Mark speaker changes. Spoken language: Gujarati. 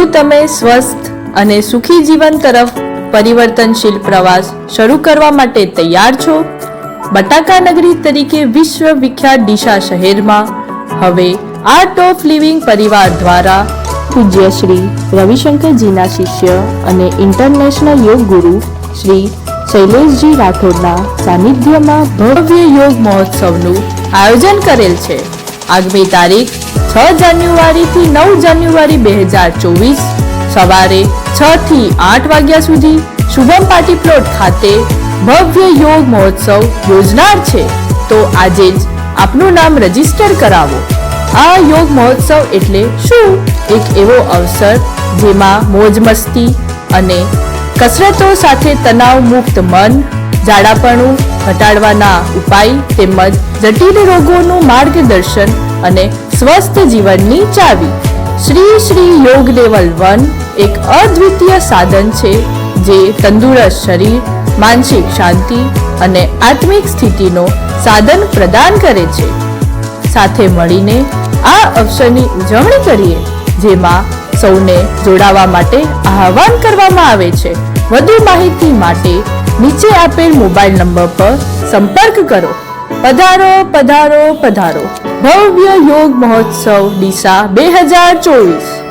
Speaker 1: શું તમે સ્વસ્થ અને સુખી જીવન તરફ પરિવર્તનશીલ પ્રવાસ શરૂ કરવા માટે તૈયાર છો? બટાકા નગરી તરીકે વિશ્વ વિખ્યાત ડીસા શહેરમાં હવે આર્ટ ઓફ લિવિંગ પરિવાર દ્વારા પૂજ્ય શ્રી રવિશંકરજીના શિષ્ય અને ઇન્ટરનેશનલ યોગ ગુરુ શ્રી શૈલેષજી રાઠોડના સાનિધ્યમાં ભવ્ય યોગ મહોત્સવનું આયોજન કરેલ છે. આગામી તારીખ છ જાન્યુઆરીથી નવ જાન્યુઆરી બે હજાર ચોવીસ. સવારે છ થી આઠ વાગ્યા સુધી શુભમ પાર્ટી પ્લોટ ખાતે ભવ્ય યોગ મહોત્સવ યોજનાર છે. તો આજે જ આપનું નામ રજિસ્ટર કરાવો. આ યોગ મહોત્સવ એટલે શું? એક એવો અવસર જેમાં મોજ મસ્તી અને કસરતો સાથે તણાવ મુક્ત મન, જાડાપણું ઘટાડવાના ઉપાય તેમજ જટિલ રોગોનું માર્ગદર્શન અને સ્વસ્થ જીવનની ચાવી. શ્રી શ્રી યોગ લેવલ વન એક અદ્વિતીય સાધન છે, જે તંદુરસ્ત શરીર, માનસિક શાંતિ અને આત્મિક સ્થિતિનો સાધન પ્રદાન કરે છે. સાથે મળીને આ અવસરની ઉજવણી કરીએ, જેમાં સૌને જોડાવા માટે આહવાન કરવામાં આવે છે. વધુ માહિતી માટે નીચે આપેલ મોબાઈલ નંબર પર સંપર્ક કરો. પધારો પધારો પધારો. ભવ્ય યોગ મહોત્સવ ડીસા બે હજાર ચોવીસ.